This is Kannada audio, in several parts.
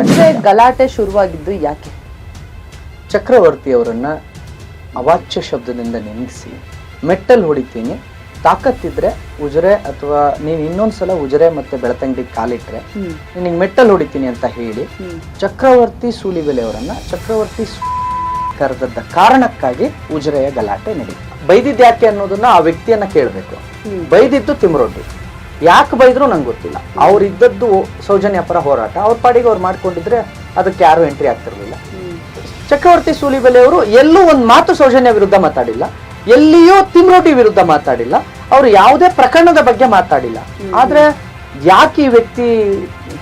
ಉಜ್ರೆ ಗಲಾಟೆ ಶುರುವಾಗಿದ್ದು ಯಾಕೆ? ಚಕ್ರವರ್ತಿ ಅವರನ್ನ ಅವಾಚ್ಯ ಶಬ್ದದಿಂದ ನಿಂದಿಸಿ ಮೆಟ್ಟಲ್ ಹೊಡಿತೀನಿ. ತಾಕತ್ತಿದ್ರೆ ಉಜರೆ ಅಥವಾ ನೀನ್ ಇನ್ನೊಂದ್ಸಲ ಉಜರೆ ಮತ್ತೆ ಬೆಳತಂಗಡಿ ಕಾಲಿಟ್ರೆ ನಿನಗೆ ಮೆಟ್ಟಲ್ ಹೊಡಿತೀನಿ ಅಂತ ಹೇಳಿ ಚಕ್ರವರ್ತಿ ಸೂಲಿಬೆಲೆಯವರನ್ನ ಚಕ್ರವರ್ತಿ ಸೂ- ಕರೆದದ್ದ ಕಾರಣಕ್ಕಾಗಿ ಉಜರೆಯ ಗಲಾಟೆ ನಡೀತು. ಬೈದಿದ್ದು ಯಾಕೆ ಅನ್ನೋದನ್ನ ಆ ವ್ಯಕ್ತಿಯನ್ನ ಕೇಳಬೇಕು. ಬೈದಿದ್ದು ತಿಮ್ರೊಡ್ಡಿ ಯಾಕೆ ಬೈದ್ರು ನಂಗೆ ಗೊತ್ತಿಲ್ಲ. ಅವ್ರು ಇದ್ದದ್ದು ಸೌಜನ್ಯ ಪರ ಹೋರಾಟ. ಅವ್ರ ಪಾಡಿಗೆ ಅವ್ರು ಮಾಡ್ಕೊಂಡಿದ್ರೆ ಅದಕ್ಕೆ ಯಾರು ಎಂಟ್ರಿ ಆಗ್ತಿರ್ಲಿಲ್ಲ. ಚಕ್ರವರ್ತಿ ಸೂಲಿಬೆಲೆ ಅವರು ಎಲ್ಲೂ ಒಂದು ಮಾತು ಸೌಜನ್ಯ ವಿರುದ್ಧ ಮಾತಾಡಿಲ್ಲ. ಎಲ್ಲಿಯೂ ತಿಮ್ರೋಟಿ ವಿರುದ್ಧ ಮಾತಾಡಿಲ್ಲ. ಅವರು ಯಾವುದೇ ಪ್ರಕರಣದ ಬಗ್ಗೆ ಮಾತಾಡಿಲ್ಲ. ಆದ್ರೆ ಯಾಕೆ ಈ ವ್ಯಕ್ತಿ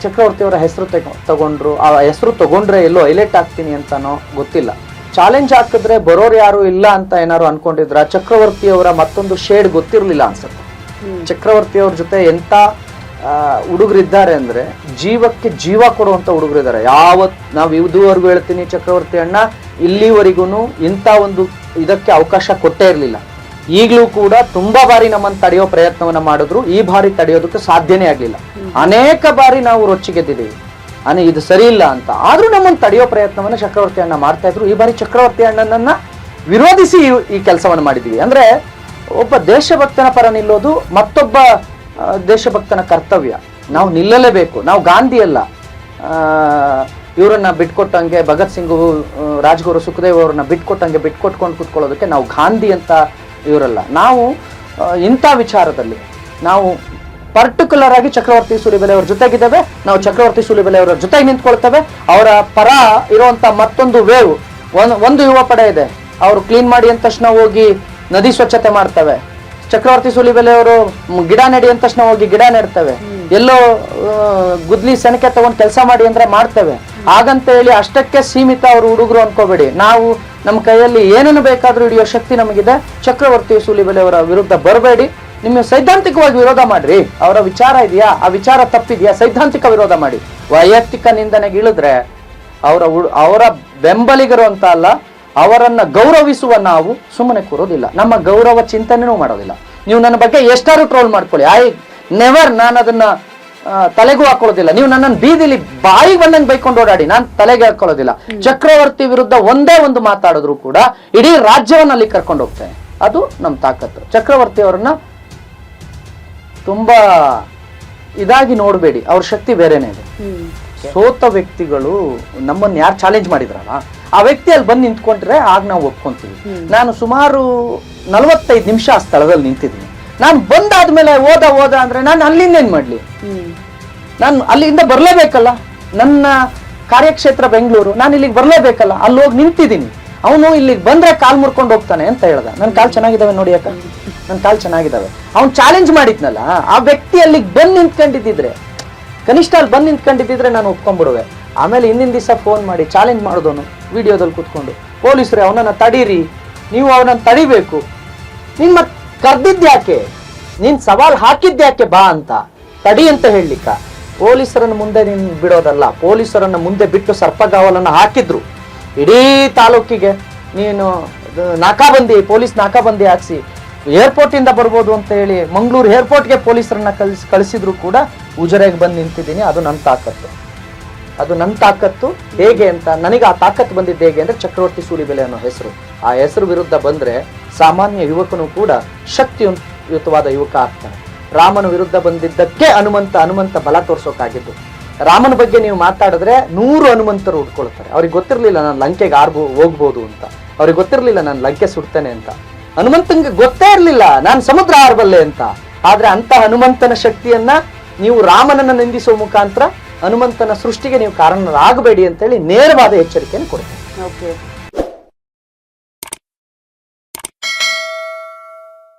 ಚಕ್ರವರ್ತಿ ಅವರ ಹೆಸರು ತಗೊಂಡ್ರು ಆ ಹೆಸರು ತಗೊಂಡ್ರೆ ಎಲ್ಲೋ ಹೈಲೈಟ್ ಆಗ್ತೀನಿ ಅಂತಾನೋ ಗೊತ್ತಿಲ್ಲ. ಚಾಲೆಂಜ್ ಹಾಕಿದ್ರೆ ಬರೋರು ಯಾರು ಇಲ್ಲ ಅಂತ ಏನಾರು ಅನ್ಕೊಂಡಿದ್ರ? ಚಕ್ರವರ್ತಿ ಅವರ ಮತ್ತೊಂದು ಶೇಡ್ ಗೊತ್ತಿರಲಿಲ್ಲ ಅನ್ಸುತ್ತೆ. ಚಕ್ರವರ್ತಿ ಅವ್ರ ಜೊತೆ ಎಂತ ಹುಡುಗರಿದ್ದಾರೆ ಅಂದ್ರೆ ಜೀವಕ್ಕೆ ಜೀವ ಕೊಡುವಂತ ಹುಡುಗರಿದ್ದಾರೆ. ಯಾವತ್ ನಾವು ಇದುವರೆಗೂ ಹೇಳ್ತೀನಿ ಚಕ್ರವರ್ತಿ ಅಣ್ಣ ಇಲ್ಲಿವರೆಗೂ ಇಂಥ ಒಂದು ಇದಕ್ಕೆ ಅವಕಾಶ ಕೊಟ್ಟೇ ಇರಲಿಲ್ಲ. ಈಗಲೂ ಕೂಡ ತುಂಬಾ ಬಾರಿ ನಮ್ಮನ್ನು ತಡೆಯೋ ಪ್ರಯತ್ನವನ್ನ ಮಾಡಿದ್ರು. ಈ ಬಾರಿ ತಡೆಯೋದಕ್ಕೆ ಸಾಧ್ಯನೇ ಆಗಲಿಲ್ಲ. ಅನೇಕ ಬಾರಿ ನಾವು ರೊಚ್ಚಿಗೆದ್ದಿದ್ದೀವಿ ಅನೇ, ಇದು ಸರಿ ಇಲ್ಲ ಅಂತ. ಆದ್ರೂ ನಮ್ಮನ್ನು ತಡೆಯೋ ಪ್ರಯತ್ನವನ್ನ ಚಕ್ರವರ್ತಿ ಅಣ್ಣ ಮಾಡ್ತಾ ಇದ್ರು. ಈ ಬಾರಿ ಚಕ್ರವರ್ತಿ ಅಣ್ಣನನ್ನ ವಿರೋಧಿಸಿ ಈ- ಕೆಲಸವನ್ನು ಮಾಡಿದೀವಿ. ಅಂದ್ರೆ ಒಬ್ಬ ದೇಶಭಕ್ತನ ಪರ ನಿಲ್ಲೋದು ಮತ್ತೊಬ್ಬ ದೇಶಭಕ್ತನ ಕರ್ತವ್ಯ. ನಾವು ನಿಲ್ಲಲೇಬೇಕು. ನಾವು ಗಾಂಧಿ ಅಲ್ಲ. ಇವರನ್ನ ಬಿಟ್ಕೊಟ್ಟಂಗೆ ಭಗತ್ ಸಿಂಗ್ ರಾಜ್ಗುರು ಸುಖದೇವ್ ಅವ್ರನ್ನ ಬಿಟ್ಕೊಟ್ಟಂಗೆ ಬಿಟ್ಕೊಟ್ಕೊಂಡು ಕುತ್ಕೊಳ್ಳೋದಕ್ಕೆ ನಾವು ಗಾಂಧಿ ಅಂತ ಇವರಲ್ಲ. ನಾವು ಇಂಥ ವಿಚಾರದಲ್ಲಿ ನಾವು ಪರ್ಟಿಕ್ಯುಲರ್ ಆಗಿ ಚಕ್ರವರ್ತಿ ಸೂಲಿಬೆಲೆ ಅವ್ರ ಜೊತೆಗಿದ್ದೇವೆ. ನಾವು ಚಕ್ರವರ್ತಿ ಸೂಲಿಬೆಲೆ ಅವರ ಜೊತೆಗೆ ನಿಂತ್ಕೊಳ್ತೇವೆ. ಅವರ ಪರ ಇರುವಂತ ಮತ್ತೊಂದು ವೇವ್ ಒಂದು ಒಂದು ಯುವ ಪಡೆ ಇದೆ. ಅವರು ಕ್ಲೀನ್ ಮಾಡಿ ಅಂದ ತಕ್ಷಣ ಹೋಗಿ ನದಿ ಸ್ವಚ್ಛತೆ ಮಾಡ್ತವೆ. ಚಕ್ರವರ್ತಿ ಸುಲಿಬೆಲೆ ಅವರು ಗಿಡ ನೆಡಿ ಅಂದ ತಕ್ಷಣ ಹೋಗಿ ಗಿಡ ನೆಡ್ತವೆ. ಎಲ್ಲೋ ಗುದ್ಲಿ ಸೆಣಕೆ ತಗೊಂಡು ಕೆಲಸ ಮಾಡಿ ಅಂದ್ರೆ ಮಾಡ್ತೇವೆ. ಹಾಗಂತ ಹೇಳಿ ಅಷ್ಟಕ್ಕೆ ಸೀಮಿತ ಅವರು ಹುಡುಗರು ಅನ್ಕೋಬೇಡಿ. ನಾವು ನಮ್ಮ ಕೈಯಲ್ಲಿ ಏನೇನು ಬೇಕಾದ್ರೂ ಹಿಡಿಯೋ ಶಕ್ತಿ ನಮಗಿದೆ. ಚಕ್ರವರ್ತಿ ಸೂಲಿಬೆಲೆ ಅವರ ವಿರುದ್ಧ ಬರಬೇಡಿ. ನಿಮ್ಮ ಸೈದ್ಧಾಂತಿಕವಾಗಿ ವಿರೋಧ ಮಾಡ್ರಿ. ಅವರ ವಿಚಾರ ಇದೆಯಾ? ಆ ವಿಚಾರ ತಪ್ಪಿದ್ಯಾ? ಸೈದ್ಧಾಂತಿಕ ವಿರೋಧ ಮಾಡಿ. ವೈಯಕ್ತಿಕ ನಿಂದನೆಗೆ ಇಳಿದ್ರೆ ಅವರ ಅವರ ಬೆಂಬಲಿಗರು ಅಂತ ಅಲ್ಲ ಅವರನ್ನ ಗೌರವಿಸುವ ನಾವು ಸುಮ್ಮನೆ ಕೂರೋದಿಲ್ಲ. ನಮ್ಮ ಗೌರವ ಚಿಂತನೆನೂ ಮಾಡೋದಿಲ್ಲ. ನೀವು ನನ್ನ ಬಗ್ಗೆ ಎಷ್ಟಾರು ಟ್ರೋಲ್ ಮಾಡ್ಕೊಳ್ಳಿ. ಐ ನೆವರ್ ನಾನು ಅದನ್ನ ತಲೆಗೂ ಹಾಕೊಳ್ಳೋದಿಲ್ಲ. ನೀವು ನನ್ನನ್ನು ಬೀದಿಲಿ ಬಾಯಿ ಬಂದಂಗೆ ಬೈಕೊಂಡು ಓಡಾಡಿ ನಾನು ತಲೆಗೆ ಹಾಕೊಳ್ಳೋದಿಲ್ಲ. ಚಕ್ರವರ್ತಿ ವಿರುದ್ಧ ಒಂದೇ ಒಂದು ಮಾತಾಡಿದ್ರು ಕೂಡ ಇಡೀ ರಾಜ್ಯವನ್ನ ಅಲ್ಲಿ ಕರ್ಕೊಂಡು ಹೋಗ್ತೇನೆ. ಅದು ನಮ್ಮ ತಾಕತ್ತು. ಚಕ್ರವರ್ತಿ ಅವರನ್ನ ತುಂಬಾ ಇದಾಗಿ ನೋಡಬೇಡಿ. ಅವ್ರ ಶಕ್ತಿ ಬೇರೆನೇ ಇದೆ. ಸೋತ ವ್ಯಕ್ತಿಗಳು ನಮ್ಮನ್ನು ಯಾರು ಚಾಲೆಂಜ್ ಮಾಡಿದ್ರಲ್ಲ ಆ ವ್ಯಕ್ತಿ ಅಲ್ಲಿ ಬಂದು ನಿಂತ್ಕೊಂಡ್ರೆ ಆಗ ನಾವು ಒಪ್ಕೊಂತೀವಿ. ನಾನು ಸುಮಾರು ನಲವತ್ತೈದು ನಿಮಿಷ ಆ ಸ್ಥಳದಲ್ಲಿ ನಿಂತಿದ್ದೀನಿ. ನಾನು ಬಂದಾದ್ಮೇಲೆ ಓದ ಓದ ಅಂದ್ರೆ ನಾನು ಅಲ್ಲಿಂದ ಏನ್ ಮಾಡ್ಲಿ? ನಾನು ಅಲ್ಲಿಂದ ಬರ್ಲೇಬೇಕಲ್ಲ? ನನ್ನ ಕಾರ್ಯಕ್ಷೇತ್ರ ಬೆಂಗಳೂರು ನಾನು ಇಲ್ಲಿಗೆ ಬರ್ಲೇಬೇಕಲ್ಲ? ಅಲ್ಲಿ ಹೋಗಿ ನಿಂತಿದ್ದೀನಿ. ಅವನು ಇಲ್ಲಿಗೆ ಬಂದ್ರೆ ಕಾಲ್ ಮುರ್ಕೊಂಡು ಹೋಗ್ತಾನೆ ಅಂತ ಹೇಳ್ದ. ನನ್ನ ಕಾಲ್ ಚೆನ್ನಾಗಿದ್ದಾವೆ ನೋಡಿ ಅಕ್ಕ. ನನ್ನ ಕಾಲ್ ಚೆನ್ನಾಗಿದ್ದಾವೆ ಅವ್ನು ಚಾಲೆಂಜ್ ಮಾಡಿದ್ನಲ್ಲ ಆ ವ್ಯಕ್ತಿ ಅಲ್ಲಿಗೆ ಬಂದು ನಿಂತ್ಕೊಂಡಿದ್ದಿದ್ರೆ ಕನಿಷ್ಠ ಅಲ್ಲಿ ಬಂದು ನಿಂತ್ಕೊಂಡಿದ್ದಿದ್ರೆ ನಾನು ಒಪ್ಕೊಂಡ್ಬಿಡುವೆ. ಆಮೇಲೆ ಹಿಂದಿನ ದಿವಸ ಫೋನ್ ಮಾಡಿ ಚಾಲೆಂಜ್ ಮಾಡೋದವನು ವಿಡಿಯೋದಲ್ಲಿ ಕೂತ್ಕೊಂಡು, ಪೊಲೀಸರೇ, ಅವನನ್ನ ತಡೀರಿ. ನೀವು ಅವನನ್ನ ತಡಿಬೇಕು. ನಿಮ್ಮ ಮತ್ ಕರ್ದಿದ್ಯಾಕೆ ನೀನ್ ಸವಾಲ್ ಹಾಕಿದ್ದ್ಯಾಕೆ ಬಾ ಅಂತ. ತಡಿ ಅಂತ ಹೇಳಲಿಕ್ಕ. ಪೊಲೀಸರನ್ನು ಮುಂದೆ ನೀನು ಬಿಡೋದಲ್ಲ. ಪೊಲೀಸರನ್ನು ಮುಂದೆ ಬಿಟ್ಟು ಸರ್ಪಗಾವಲನ್ನ ಹಾಕಿದ್ರು. ಇಡೀ ತಾಲೂಕಿಗೆ ನೀನು ನಾಕಾಬಂದಿ, ಪೊಲೀಸ್ ನಾಕಾಬಂದಿ ಹಾಕ್ಸಿ ಏರ್ಪೋರ್ಟ್ ಇಂದ ಬರ್ಬೋದು ಅಂತ ಹೇಳಿ ಮಂಗಳೂರು ಏರ್ಪೋರ್ಟ್ಗೆ ಪೊಲೀಸರನ್ನ ಕಳಿಸ್ ಕಳಿಸಿದ್ರು ಕೂಡ ಉಜರೆಗೆ ಬಂದು ನಿಂತಿದ್ದೀನಿ. ಅದು ನನ್ನ ತಾಕತ್ತು. ಅದು ನನ್ನ ತಾಕತ್ತು. ಹೇಗೆ ಅಂತ ನನಗೆ ಆ ತಾಕತ್ತು ಬಂದಿದ್ದು ಹೇಗೆ ಅಂದ್ರೆ ಚಕ್ರವರ್ತಿ ಸೂಲಿಬೆಲೆ ಅನ್ನೋ ಹೆಸರು. ಆ ಹೆಸರು ವಿರುದ್ಧ ಬಂದ್ರೆ ಸಾಮಾನ್ಯ ಯುವಕನು ಕೂಡ ಶಕ್ತಿಯುತವಾದ ಯುವಕ ಆಗ್ತಾನೆ. ರಾಮನ ವಿರುದ್ಧ ಬಂದಿದ್ದಕ್ಕೆ ಹನುಮಂತ ಹನುಮಂತ ಬಲ ತೋರ್ಸೋಕ್ಕಾಗಿದ್ದು ರಾಮನ ಬಗ್ಗೆ ನೀವು ಮಾತಾಡಿದ್ರೆ ನೂರು ಹನುಮಂತರು ಉಟ್ಕೊಳ್ತಾರೆ. ಅವ್ರಿಗೆ ಗೊತ್ತಿರಲಿಲ್ಲ ನಾನು ಲಂಕೆಗೆ ಆರ್ಬೋ, ಹೋಗ್ಬೋದು ಅಂತ. ಅವ್ರಿಗೆ ಗೊತ್ತಿರಲಿಲ್ಲ ನಾನು ಲಂಕೆ ಸುಡ್ತೇನೆ ಅಂತ. ಹನುಮಂತಂಗೆ ಗೊತ್ತೇ ಇರಲಿಲ್ಲ, ನಾನು ಸಮುದ್ರ ಆರ್ಬಲ್ಲೆ ಅಂತ. ಆದರೆ ಅಂತ ಹನುಮಂತನ ಶಕ್ತಿಯನ್ನ ನೀವು ರಾಮನನ್ನು ನಿಂದಿಸುವ ಮುಖಾಂತರ ಹನುಮಂತನ ಸೃಷ್ಟಿಗೆ ನೀವು ಕಾರಣರಾಗಬೇಡಿ ಅಂತೇಳಿ ನೇರವಾದ ಎಚ್ಚರಿಕೆಯನ್ನು ಕೊಡ್ತೇನೆ.